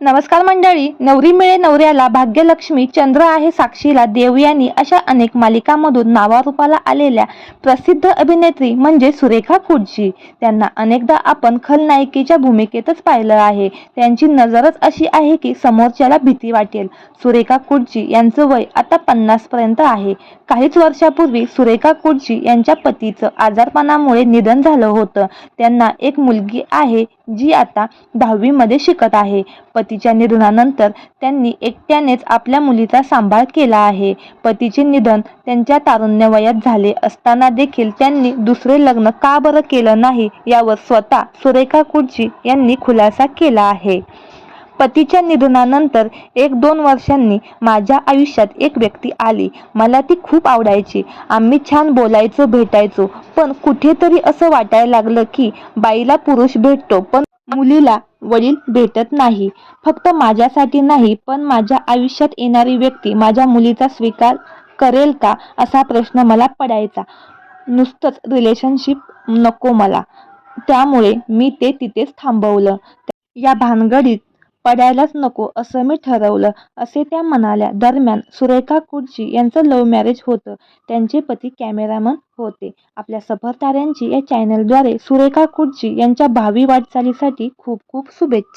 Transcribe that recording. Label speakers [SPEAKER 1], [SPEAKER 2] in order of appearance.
[SPEAKER 1] नमस्कार मंडळी नवरी मिळे नवऱ्याला भाग्यलक्ष्मी चंद्र आहे साक्षीला देव यांनी अशा अनेक मालिकांमधून नावारूपाला आलेल्या प्रसिद्ध अभिनेत्री म्हणजे सुरेखा खुडजी त्यांना अनेकदा आपण खलनायिकेच्या भूमिकेतच पाहिलं आहे. त्यांची नजरच अशी आहे की समोरच्याला भीती वाटेल. सुरेखा खुडजी यांचं वय आता पन्नास पर्यंत आहे. काहीच वर्षापूर्वी सुरेखा खुडजी यांच्या पतीचं आजारपणामुळे निधन झालं होतं. त्यांना एक मुलगी आहे जी आता दहावीमध्ये शिकत आहे. पतीच्या निधनानंतर त्यांनी एकट्यानेच आपल्या मुलीचा सांभाळ केला आहे. पतीचे निधन त्यांच्या तारुण्य वयात झाले असताना देखील त्यांनी दुसरे लग्न का बरं केलं नाही यावर स्वतः सुरेखा कुडची यांनी खुलासा केला आहे. पतीच्या निधनानंतर एक दोन वर्षांनी माझ्या आयुष्यात एक व्यक्ती आली. मला ती खूप आवडायची. आम्ही छान बोलायचो भेटायचो. पण कुठेतरी असं वाटायला लागलं की बाईला पुरुष भेटतो पण मुलीला वडील भेटत नाही. फक्त माझ्यासाठी नाही पण माझ्या आयुष्यात येणारी व्यक्ती माझ्या मुलीचा स्वीकार करेल का असा प्रश्न मला पडायचा. नुसतंच रिलेशनशिप नको मला. त्यामुळे मी ते तिथेच थांबवलं. या भानगडीत पडायलाच नको असं मी ठरवलं. असे त्या म्हणाल्या. दरम्यान सुरेखा कुडची यांचं लव्ह मॅरेज होतं. त्यांचे पती कॅमेरामन होते. आपल्या सफरताऱ्यांची या चॅनलद्वारे सुरेखा कुडची यांच्या भावी वाटचालीसाठी खूप खूप शुभेच्छा.